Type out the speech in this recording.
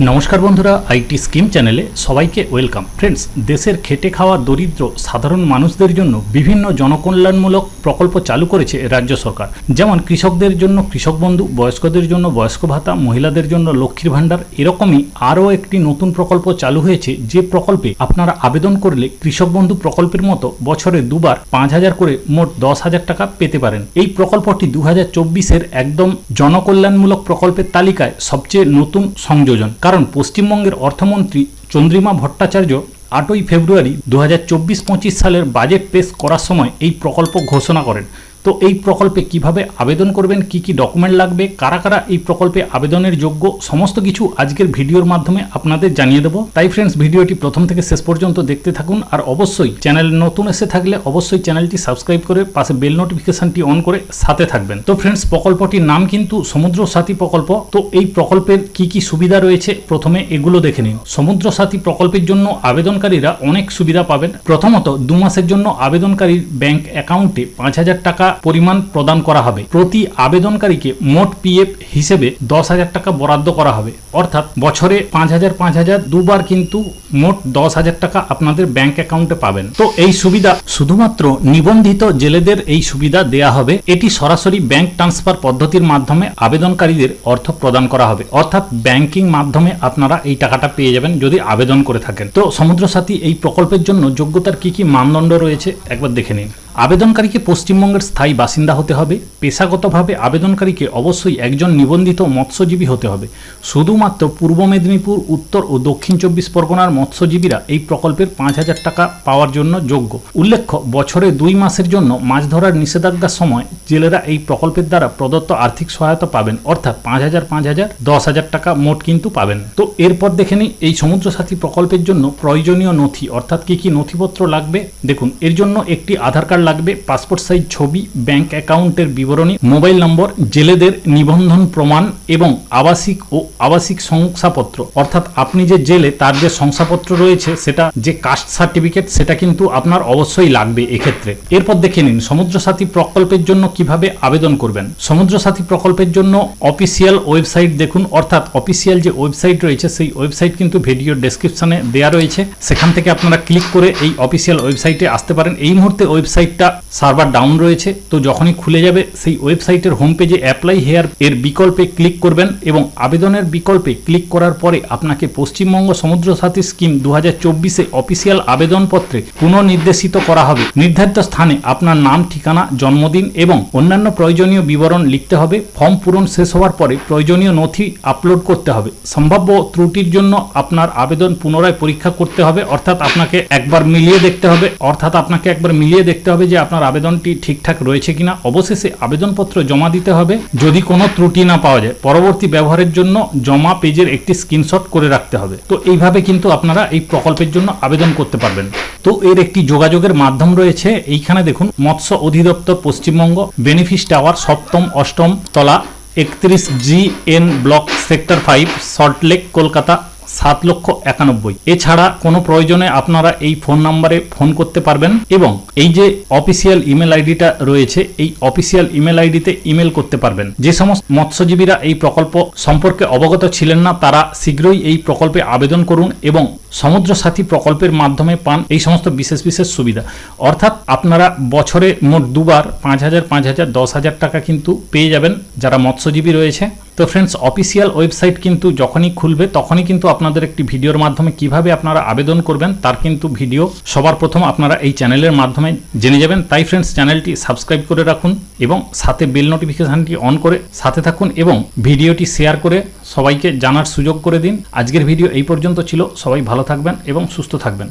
নমস্কার বন্ধুরা, IT scheme চ্যানেলে সবাইকে ওয়েলকাম। ফ্রেন্ডস দেশের খেটে খাওয়া দরিদ্র সাধারণ মানুষদের জন্য বিভিন্ন জনকল্যাণমূলক প্রকল্প চালু করেছে রাজ্য সরকার। যেমন কৃষকদের জন্য কৃষক বন্ধু, বয়স্কদের জন্য বয়স্ক ভাতা, মহিলাদের জন্য লক্ষ্মীর ভাণ্ডার, এরকমই আরও একটি নতুন প্রকল্প চালু হয়েছে যে প্রকল্পে আপনারা আবেদন করলে কৃষক বন্ধু প্রকল্পের মতো বছরে দুবার পাঁচ হাজার করে মোট দশ হাজার টাকা পেতে পারেন। এই প্রকল্পটি দু হাজার একদম জনকল্যাণমূলক প্রকল্পের তালিকায় সবচেয়ে নতুন সংযোজন। কারণ পশ্চিমবঙ্গের অর্থমন্ত্রী চন্দ্রিমা ভট্টাচার্য আটই ফেব্রুয়ারি দু হাজার সালের বাজেট পেশ করার সময় এই প্রকল্প ঘোষণা করেন। তো এই প্রকল্পে কীভাবে আবেদন করবেন, কি কি ডকুমেন্ট লাগবে, কারা কারা এই প্রকল্পে আবেদনের যোগ্য, সমস্ত কিছু আজকের ভিডিওর মাধ্যমে আপনাদের জানিয়ে দেবো। তাই ফ্রেন্ডস ভিডিওটি প্রথম থেকে শেষ পর্যন্ত দেখতে থাকুন আর অবশ্যই চ্যানেল নতুন এসে থাকলে অবশ্যই চ্যানেলটি সাবস্ক্রাইব করে পাশে বেল নোটিফিকেশনটি অন করে সাথে থাকবেন। তো ফ্রেন্ডস প্রকল্পটির নাম কিন্তু সমুদ্র সাথী প্রকল্প। তো এই প্রকল্পের কি কি সুবিধা রয়েছে, প্রথমে এগুলো দেখে নিন। সমুদ্র সাথী প্রকল্পের জন্য আবেদনকারীরা অনেক সুবিধা পাবেন। প্রথমত দু মাসের জন্য আবেদনকারীর ব্যাংক অ্যাকাউন্টে পাঁচ হাজার টাকা পরিমাণ প্রদান করা হবে। প্রতি আবেদনকারীকে মোট পিএফ হিসেবে দশ হাজার টাকা বরাদ্দ করা হবে। অর্থাৎ বছরে পাঁচ হাজার পাঁচ হাজার, দুবার কিন্তু মোট দশ হাজার টাকা আপনাদের ব্যাংক অ্যাকাউন্টে পাবেন। তো এই সুবিধা শুধুমাত্র নিবন্ধিত জেলেদের এই সুবিধা দেয়া হবে। এটি সরাসরি ব্যাংক ট্রান্সফার পদ্ধতির মাধ্যমে আবেদনকারীদের অর্থ প্রদান করা হবে। অর্থাৎ ব্যাংকিং মাধ্যমে আপনারা এই টাকাটা পেয়ে যাবেন যদি আবেদন করে থাকেন। তো সমুদ্র সাথী এই প্রকল্পের জন্য যোগ্যতার কি কি মানদণ্ড রয়েছে? একবার দেখে নিন। আবেদনকারীকে পশ্চিমবঙ্গের স্থায়ী বাসিন্দা হতে হবে। পেশাগতভাবে আবেদনকারীকে অবশ্যই একজন নিবন্ধিত মৎস্যজীবী হতে হবে। শুধুমাত্র পূর্ব মেদিনীপুর, উত্তর ও দক্ষিণ চব্বিশ পরগনার মৎস্যজীবীরা এই প্রকল্পের পাঁচ হাজার টাকা পাওয়ার জন্য যোগ্য। উল্লেখ্য, বছরে দুই মাসের জন্য মাছ ধরার নিষেধাজ্ঞার সময় জেলেরা এই প্রকল্পের দ্বারা প্রদত্ত আর্থিক সহায়তা পাবেন। অর্থাৎ পাঁচ হাজার পাঁচ হাজার, দশ হাজার টাকা মোট কিন্তু পাবেন। তো এরপর দেখে নিই, এই সমুদ্র সাথী প্রকল্পের জন্য প্রয়োজনীয় নথি, অর্থাৎ কি কি নথিপত্র লাগবে? দেখুন, এর জন্য একটি আধার কার্ড লাগবে পাসপোর্ট সাইজ ছবি, ব্যাংক অ্যাকাউন্টের বিবরণী, মোবাইল নম্বর, জেলেদের নিবন্ধন প্রমাণ এবং আবাসিক ও আবাসিক শংসাপত্র। অর্থাৎ আপনি যে জেলে তার যে শংসাপত্র রয়েছে সেটা যে কাস্ট সার্টিফিকেট সেটা কিন্তু আপনার অবশ্যই লাগবে এক্ষেত্রে। এরপর দেখে নিন সমুদ্র সাথী প্রকল্পের জন্য কীভাবে আবেদন করবেন? সমুদ্র সাথী প্রকল্পের জন্য অফিসিয়াল ওয়েবসাইট দেখুন, অর্থাৎ অফিসিয়াল যে ওয়েবসাইট রয়েছে সেই ওয়েবসাইট কিন্তু ভিডিও ডেসক্রিপশনে দেওয়া রয়েছে। সেখান থেকে আপনারা ক্লিক করে এই অফিসিয়াল ওয়েবসাইটে আসতে পারেন। এই মুহূর্তে ওয়েবসাইটটা সার্ভার ডাউন রয়েছে, তো যখনই খুলে যাবে সেই ওয়েবসাইটের হোম পেজে অ্যাপ্লাই হেয়ার এর বিকল্পে ক্লিক করবেন এবং আবেদনের বিকল্পে ক্লিক করার পরে আপনাকে পশ্চিমবঙ্গ সমুদ্র সাথী স্কিম দু হাজার চব্বিশে অফিসিয়াল আবেদনপত্রে পুনর্নির্দেশিত করা হবে। নির্ধারিত স্থানে আপনার নাম, ঠিকানা, জন্মদিন এবং অন্যান্য প্রয়োজনীয় বিবরণ লিখতে হবে। ফর্ম পূরণ শেষ হওয়ার পরে প্রয়োজনীয় নথি আপলোড করতে হবে। সম্ভাব্য ত্রুটির জন্য আপনার আবেদন পুনরায় পরীক্ষা করতে হবে, অর্থাৎ আপনাকে একবার মিলিয়ে দেখতে হবে, অর্থাৎ আপনাকে একবার মিলিয়ে দেখতে হবে যে আপনার আবেদনটি ঠিকঠাক রয়েছে কিনা। অবশেষে আবেদনপত্র জমা দিতে হবে। যদি কোনো ত্রুটি না পাওয়া যায়, পরবর্তী ব্যবহারের জন্য জমা পেজের একটি স্ক্রিনশট করে রাখতে হবে। তো এইভাবে কিন্তু আপনারা এই প্রকল্পের জন্য আবেদন করতে পারবেন। তো এর একটি যোগাযোগের মাধ্যম রয়েছে। এইখানে দেখুন, মৎস্য অধিদপ্তর পশ্চিমবঙ্গ, বেনিফিস টাওয়ার, সপ্তম, অষ্টম তলা, একত্রিশ G N block, sector five, Salt Lake, Kolkata. সাত লক্ষ একানব্বই। এছাড়া কোনো প্রয়োজনে আপনারা এই ফোন নাম্বারে ফোন করতে পারবেন এবং এই যে অফিসিয়াল ইমেল আইডিটা রয়েছে, এই অফিসিয়াল ইমেল আইডিতে ইমেল করতে পারবেন। যে সমস্ত মৎস্যজীবীরা এই প্রকল্প সম্পর্কে অবগত ছিলেন না, তারা শীঘ্রই এই প্রকল্পে আবেদন করুন এবং সমুদ্র সাথী প্রকল্পের মাধ্যমে পান এই সমস্ত বিশেষ বিশেষ সুবিধা। অর্থাৎ আপনারা বছরে মোট দুবার পাঁচ হাজার পাঁচ হাজার, দশ হাজার টাকা কিন্তু পেয়ে যাবেন যারা মৎস্যজীবী রয়েছে। তো ফ্রেন্ডস অফিসিয়াল ওয়েবসাইট কিন্তু যখনই খুলবে, তখনই কিন্তু আপনাদের একটি ভিডিওর মাধ্যমে কীভাবে আপনারা আবেদন করবেন, তার কিন্তু ভিডিও সবার প্রথম আপনারা এই চ্যানেলের মাধ্যমে জেনে যাবেন। তাই ফ্রেন্ডস চ্যানেলটি সাবস্ক্রাইব করে রাখুন এবং সাথে বেল নোটিফিকেশানটি অন করে সাথে থাকুন এবং ভিডিওটি শেয়ার করে সবাইকে জানার সুযোগ করে দিন। আজকের ভিডিও এই পর্যন্ত ছিল। সবাই ভালো থাকবেন এবং সুস্থ থাকবেন।